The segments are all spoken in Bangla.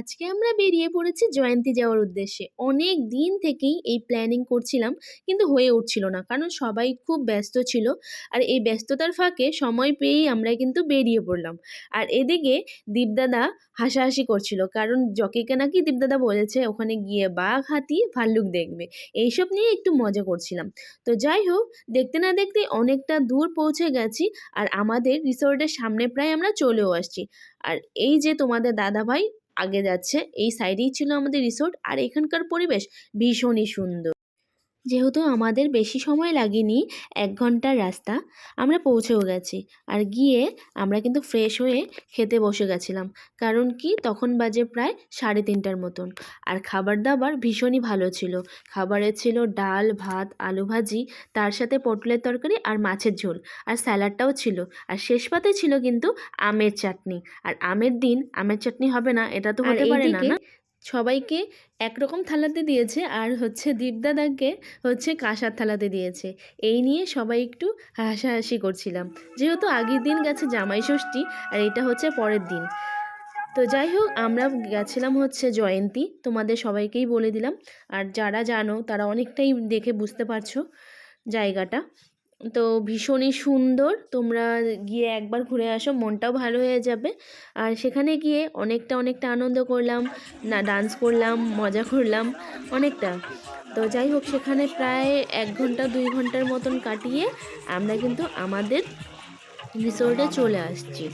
আজকে আমরা বেরিয়ে পড়েছি জয়ন্তী যাওয়ার উদ্দেশ্যে। অনেক দিন থেকেই এই প্ল্যানিং করছিলাম, কিন্তু হয়ে উঠছিল না, কারণ সবাই খুব ব্যস্ত ছিল। আর এই ব্যস্ততার ফাঁকে সময় পেয়েই আমরা কিন্তু বেরিয়ে পড়লাম। আর এদিকে দীপদাদা হাসাহাসি করছিল, কারণ জকিকে নাকি দীপদাদা বলেছে, ওখানে গিয়ে বাঘ, হাতি, ভাল্লুক দেখবে। এইসব নিয়ে একটু মজা করছিলাম। তো যাই হোক, দেখতে না দেখতে অনেকটা দূর পৌঁছে গেছি, আর আমাদের রিসোর্টের সামনে প্রায় আমরা চলেও আসছি। আর এই যে তোমাদের দাদাভাই আগে যাচ্ছে। এই সাইডেই ছিল আমাদের রিসোর্ট আর এখানকার পরিবেশ ভীষণই সুন্দর। যেহেতু আমাদের বেশি সময় লাগেনি এক ঘণ্টার রাস্তা আমরা পৌঁছেও গেছি। আর গিয়ে আমরা কিন্তু ফ্রেশ হয়ে খেতে বসে গেছিলাম। কারণ কি? তখন বাজে প্রায় সাড়ে তিনটার মতন। আর খাবার দাবার ভীষণই ভালো ছিল। খাবারে ছিল ডাল ভাত আলু ভাজি তার সাথে পটলের তরকারি আর মাছের ঝোল। আর স্যালাডটাও ছিল। আর শেষ পাতে ছিল কিন্তু আমের চাটনি। আর আমের দিন আমের চাটনি হবে না এটা তো হতে পারে না না? সবাইকে একরকম থালাতে দিয়েছে। আর হচ্ছে দীপদাদাকে হচ্ছে কাঁসার থালাতে দিয়েছে। এই নিয়ে সবাই একটু হাসাহাসি করছিলাম। যেহেতু আগের দিন গেছে জামাই ষষ্ঠী আর এটা হচ্ছে পরের দিন। তো যাই হোক, আমরা গেছিলাম হচ্ছে জয়ন্তী। তোমাদের সবাইকেই বলে দিলাম। আর যারা জানো, তারা অনেকটাই দেখে বুঝতে পারছ জায়গাটা। তো ভীষণই সুন্দর। তোমরা গিয়ে একবার ঘুরে আসো, মনটাও ভালো হয়ে যাবে। আর সেখানে গিয়ে অনেকটা অনেকটা আনন্দ করলাম, না ডান্স করলাম, মজা করলাম, অনেকটা। তো যাই হোক, সেখানে প্রায় এক ঘণ্টা, দুই ঘণ্টার মতন কাটিয়ে আমরা কিন্তু আমাদের রিসোর্টে চলে আসছি।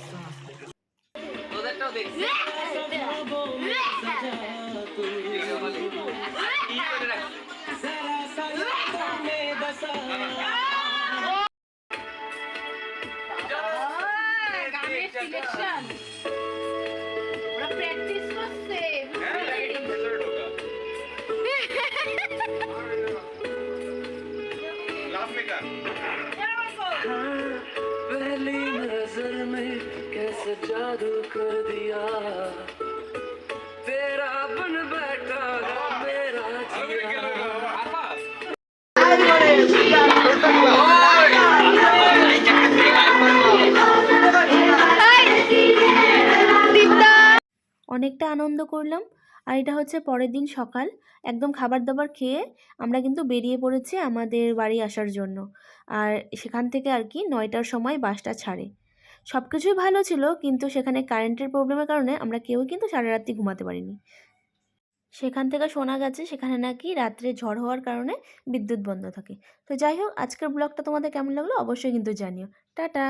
তোদেরটাও দেখছি গানের সিলেকশন ওরা প্র্যাকটিস করছে पहली नजर में कैसे जादू कर অনেকটা আনন্দ করলাম। আর এটা হচ্ছে পরের দিন সকাল। একদম খাবার দাবার খেয়ে আমরা কিন্তু বেরিয়ে পড়েছি আমাদের বাড়ি আসার জন্য। আর সেখান থেকে আর কি নয়টার সময় বাসটা ছাড়ে। সব কিছুই ভালো ছিল, কিন্তু সেখানে কারেন্টের প্রবলেমের কারণে আমরা কেউ কিন্তু সারা রাত্রি ঘুমাতে পারিনি। সেখান থেকে শোনা গেছে সেখানে নাকি রাত্রে ঝড় হওয়ার কারণে বিদ্যুৎ বন্ধ থাকে। তো যাই হোক, আজকের ব্লগটা তোমাদের কেমন লাগল অবশ্যই কিন্তু জানিও। টাটা!